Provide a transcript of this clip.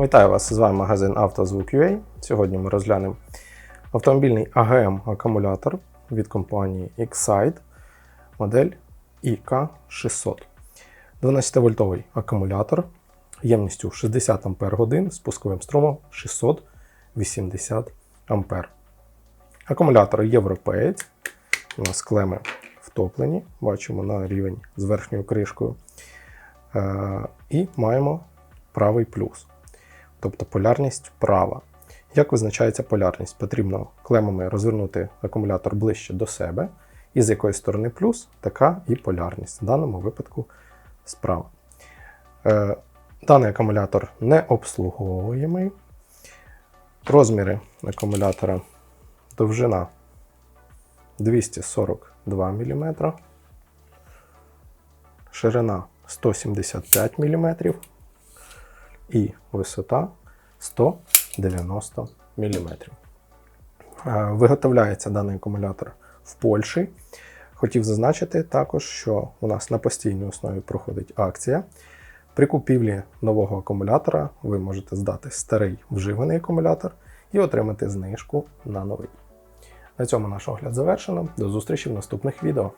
Вітаю вас! З вами магазин «Автозвук.UA». Сьогодні ми розглянемо автомобільний АГМ акумулятор від компанії Excite, модель IK600. 12-вольтовий акумулятор ємністю 60 Ах з пусковим струмом 680 А. Акумулятор європеєць. У нас клеми втоплені, бачимо на рівень з верхньою кришкою. Е, І маємо правий плюс, тобто полярність права. Як визначається полярність? Потрібно клемами розвернути акумулятор ближче до себе, і з якої сторони плюс, така і полярність. В даному випадку справа. Е, Даний акумулятор не обслуговуємий. Розміри акумулятора довжина 242 мм, ширина 175 мм і висота 190 мм. Е, Виготовляється даний акумулятор в Польщі. Хотів зазначити також, що у нас на постійній основі проходить акція. При купівлі нового акумулятора ви можете здати старий вживаний акумулятор і отримати знижку на новий. На цьому наш огляд завершено. До зустрічі в наступних відео.